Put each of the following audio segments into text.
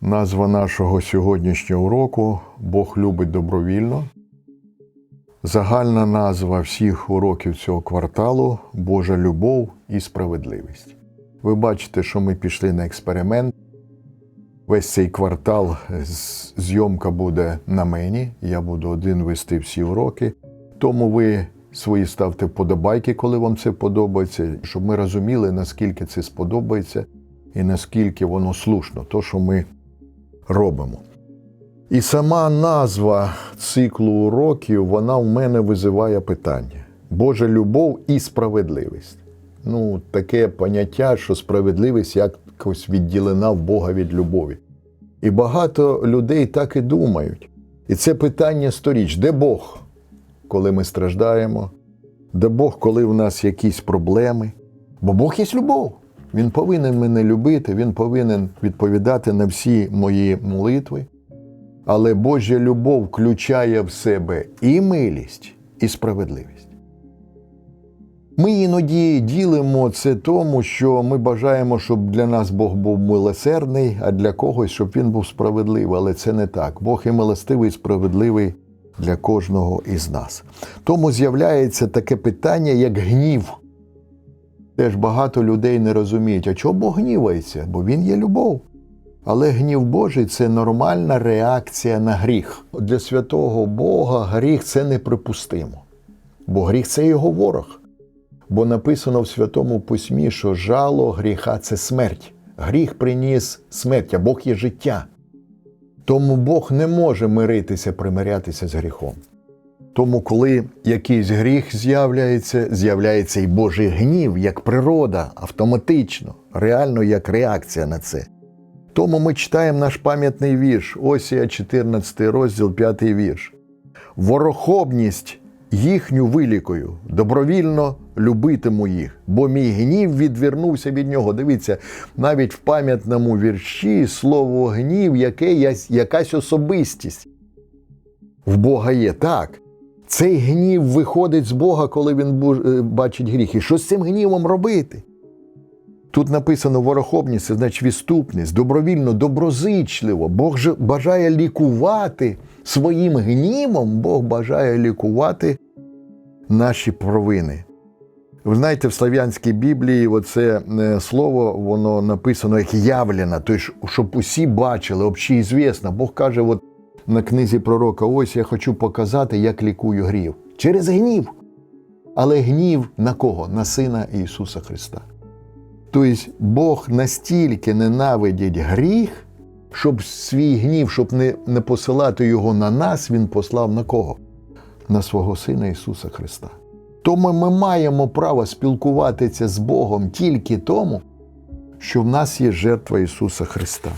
Назва нашого сьогоднішнього уроку Бог любить добровільно. Загальна назва всіх уроків цього кварталу Божа любов і справедливість. Ви бачите, що ми пішли на експеримент. Весь цей квартал зйомка буде на мені. Я буду один вести всі уроки. Тому ви свої ставте вподобайки, коли вам це подобається, щоб ми розуміли, наскільки це сподобається і наскільки воно слушно, то, що ми робимо. І сама назва циклу уроків, вона в мене визиває питання: Божа любов і справедливість. Ну, таке поняття, що справедливість якось відділена в Бога від любові. І багато людей так і думають. І це питання сторіч: де Бог, коли ми страждаємо? Де Бог, коли в нас якісь проблеми? Бо Бог є любов. Він повинен мене любити, він повинен відповідати на всі мої молитви. Але Божа любов включає в себе і милість, і справедливість. Ми іноді ділимо це тому, що ми бажаємо, щоб для нас Бог був милосердний, а для когось, щоб він був справедливий. Але це не так. Бог і милостивий, і справедливий для кожного із нас. Тому з'являється таке питання, як гнів. Теж багато людей не розуміють, а чого Бог гнівається? Бо Він є любов. Але гнів Божий це нормальна реакція на гріх. Для святого Бога гріх це неприпустимо. Бо гріх це його ворог. Бо написано в Святому Письмі, що жало гріха це смерть. Гріх приніс смерть, а Бог є життя. Тому Бог не може миритися, примирятися з гріхом. Тому, коли якийсь гріх з'являється, з'являється і Божий гнів як природа, автоматично, реально як реакція на це. Тому ми читаємо наш пам'ятний вірш, Осія, 14 розділ, 5 вірш. Ворохобність їхню вилікою, добровільно любитиму їх, бо мій гнів відвернувся від нього. Дивіться, навіть в пам'ятному вірші слово гнів, яке якась особистість в Бога є. Так. Цей гнів виходить з Бога, коли він е, бачить гріх. І що з цим гнівом робити? Тут написано ворохобність, це значить відступність, добровільно, доброзичливо. Бог же бажає лікувати своїм гнівом, Бог бажає лікувати наші провини. Ви знаєте, в Слав'янській Біблії оце е, слово воно написано як явлено, тобто, щоб усі бачили, общеізвісно. Бог каже, от на книзі пророка, ось я хочу показати, як лікую гнів. Через гнів. Але гнів на кого? На Сина Ісуса Христа. Тобто Бог настільки ненавидить гріх, щоб свій гнів, щоб не, не посилати його на нас, Він послав на кого? На свого Сина Ісуса Христа. Тому ми маємо право спілкуватися з Богом тільки тому, що в нас є жертва Ісуса Христа.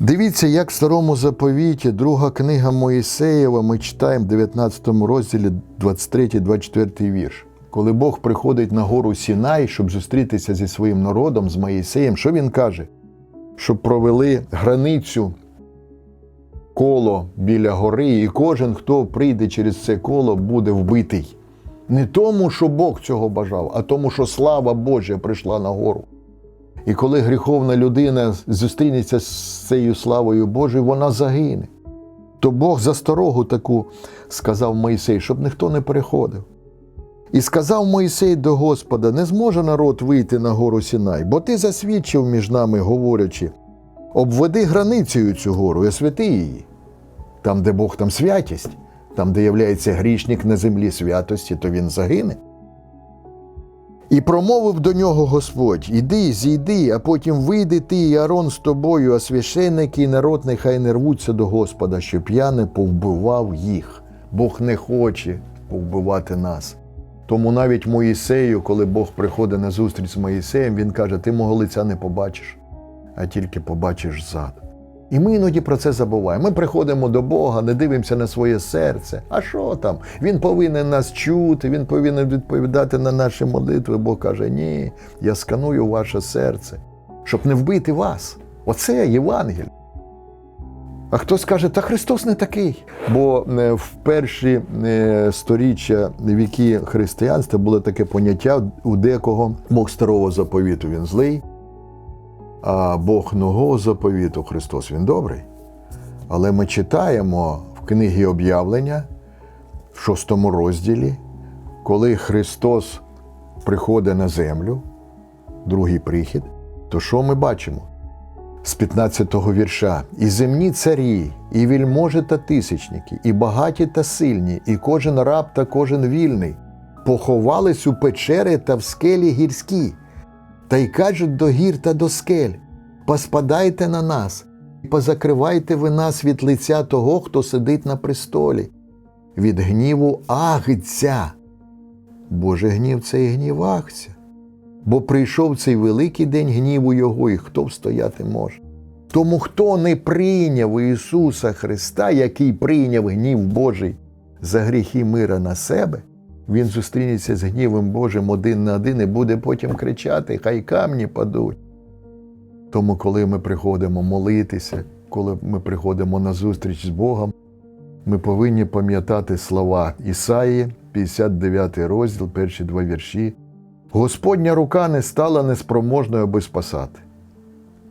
Дивіться, як в старому заповіті, друга книга Моїсеєва, ми читаємо в 19 розділі 23-24 вірш. Коли Бог приходить на гору Сінай, щоб зустрітися зі своїм народом, з Моїсеєм, що він каже? Щоб провели границю коло біля гори, і кожен, хто прийде через це коло, буде вбитий. Не тому, що Бог цього бажав, а тому, що слава Божа прийшла на гору. І коли гріховна людина зустрінеться з цією славою Божою, вона загине. То Бог засторогу таку сказав Моїсей, щоб ніхто не переходив. І сказав Моїсей до Господа: не зможе народ вийти на гору Сінай, бо ти засвідчив між нами, говорячи: обведи границею цю гору і освяти її. Там, де Бог, там святість, там, де являється грішник на землі святості, то він загине. І промовив до нього Господь: Іди, зійди, а потім вийди ти і Арон з тобою, а священники і народ нехай не рвуться до Господа, щоб я не повбивав їх. Бог не хоче повбивати нас. Тому навіть Моїсею, коли Бог приходить на зустріч з Моїсеєм, він каже: Ти мого лиця не побачиш, а тільки побачиш зад. І ми іноді про це забуваємо. Ми приходимо до Бога, не дивимося на своє серце. А що там? Він повинен нас чути, він повинен відповідати на наші молитви. Бог каже: Ні, я сканую ваше серце, щоб не вбити вас. Оце Євангель. А хто скаже, та Христос не такий. Бо е, в перші е, сторіччя віки християнства було таке поняття у декого Бог старого заповіту він злий, А Бог нового заповіту Христос Він добрий. Але ми читаємо в книгі об'явлення в шостому розділі, коли Христос приходить на землю, другий прихід, то що ми бачимо? З 15-го вірша. І земні царі, і вільможі та тисячники, і багаті та сильні, і кожен раб та кожен вільний, поховались у печери та в скелі гірські, та й кажуть до гір та до скель: поспадайте на нас, і позакривайте ви нас від лиця того, хто сидить на престолі, від гніву агця. Боже гнів це і гнів агця. Бо прийшов цей великий день гніву Його, і хто встояти може. Тому хто не прийняв Ісуса Христа, який прийняв гнів Божий за гріхи мира на себе, він зустрінеться з гнівом Божим один на один і буде потім кричати: Хай камні падуть. Тому, коли ми приходимо молитися, коли ми приходимо на зустріч з Богом, ми повинні пам'ятати слова Ісаї, 59 розділ, перші два вірші. Господня рука не стала неспроможною аби спасати.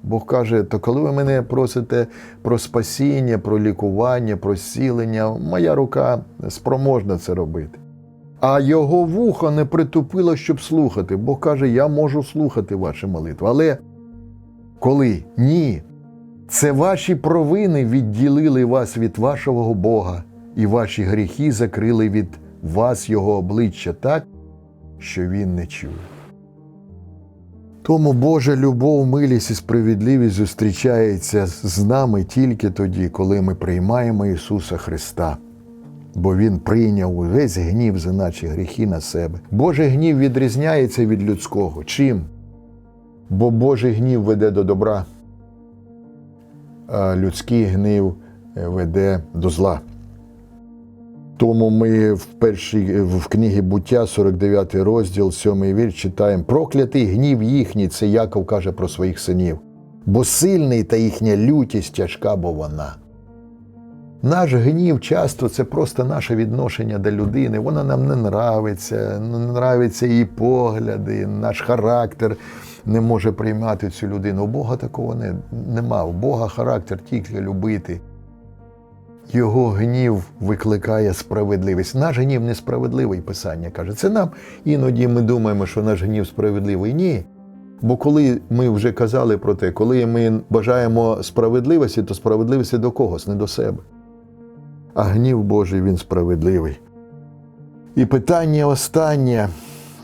Бог каже: то коли ви мене просите про спасіння, про лікування, про зцілення, моя рука спроможна це робити. А його вухо не притупило, щоб слухати. Бог каже, я можу слухати ваші молитви. Але коли ні, це ваші провини відділили вас від вашого Бога, і ваші гріхи закрили від вас Його обличчя так, що Він не чує. Тому Божа любов, милість і справедливість зустрічається з нами тільки тоді, коли ми приймаємо Ісуса Христа. Бо Він прийняв увесь гнів за наші гріхи на себе. Божий гнів відрізняється від людського. Чим? Бо Божий гнів веде до добра, а людський гнів е, веде до зла. Тому ми в першій в книгі буття, 49 розділ, 7 вірш, читаємо: проклятий гнів їхній, це Яков каже про своїх синів, бо сильний та їхня лютість тяжка, бо вона. Наш гнів часто це просто наше відношення до людини. Вона нам не нравиться, не нравиться її погляди, наш характер не може приймати цю людину. У Бога такого не, нема. У Бога характер тільки любити. Його гнів викликає справедливість. Наш гнів несправедливий, Писання каже. Це нам іноді ми думаємо, що наш гнів справедливий. Ні. Бо коли ми вже казали про те, коли ми бажаємо справедливості, то справедливості до когось, не до себе. А гнів Божий він справедливий. І питання останнє: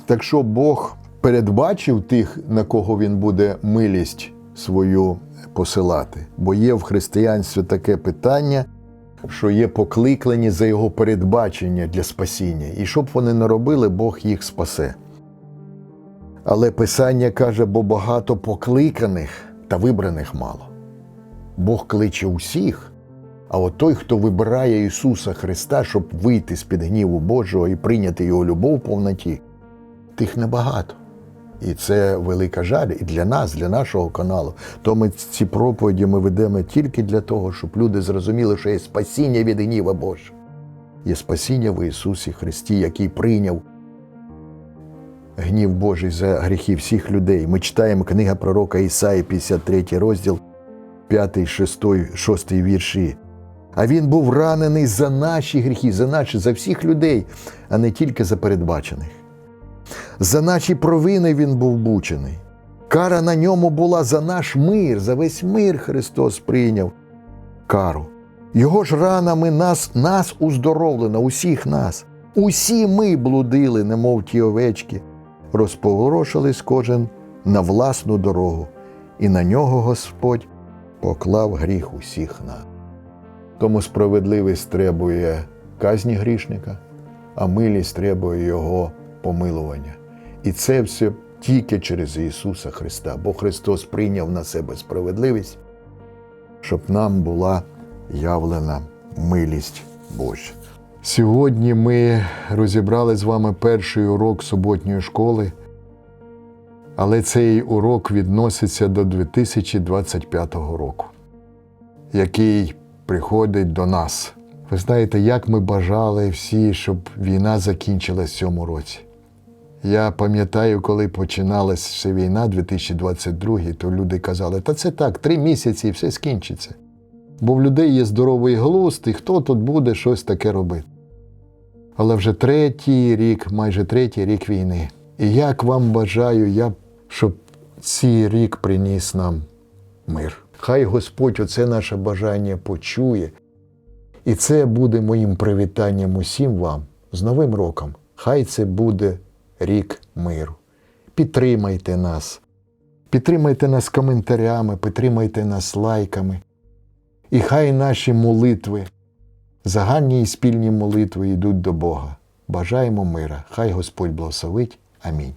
так що Бог передбачив тих, на кого він буде милість свою посилати? Бо є в християнстві таке питання що є покликані за його передбачення для спасіння. І щоб вони не робили, Бог їх спасе. Але Писання каже, бо багато покликаних та вибраних мало. Бог кличе усіх. А от той, хто вибирає Ісуса Христа, щоб вийти з під гніву Божого і прийняти Його любов в повноті, тих небагато. І це велика жаль і для нас, для нашого каналу. То ми ці проповіді ми ведемо тільки для того, щоб люди зрозуміли, що є спасіння від гніва Божого. Є спасіння в Ісусі Христі, який прийняв гнів Божий за гріхи всіх людей. Ми читаємо книга пророка Ісаї, 53 розділ, 5, 6, 6 вірші. А він був ранений за наші гріхи, за наші, за всіх людей, а не тільки за передбачених. За наші провини Він був бучений. Кара на ньому була за наш мир, за весь мир Христос прийняв кару. Його ж ранами нас нас уздоровлено, усіх нас. Усі ми блудили, немов ті овечки, розповорошились кожен на власну дорогу, і на нього Господь поклав гріх усіх нас. Тому справедливість требує казні грішника, а милість требує Його помилування. І це все тільки через Ісуса Христа, бо Христос прийняв на себе справедливість, щоб нам була явлена милість Божа. Сьогодні ми розібрали з вами перший урок суботньої школи, але цей урок відноситься до 2025 року, який приходить до нас. Ви знаєте, як ми бажали всі, щоб війна закінчилась в цьому році Я пам'ятаю, коли починалася війна 2022, то люди казали, та це так, три місяці і все скінчиться. Бо в людей є здоровий глузд, і хто тут буде щось таке робити. Але вже третій рік, майже третій рік війни. І як вам бажаю, я, щоб цей рік приніс нам мир. Хай Господь оце наше бажання почує. І це буде моїм привітанням усім вам з Новим роком. Хай це буде рік миру. Підтримайте нас. Підтримайте нас коментарями, підтримайте нас лайками. І хай наші молитви, загальні і спільні молитви йдуть до Бога. Бажаємо мира. Хай Господь благословить. Амінь.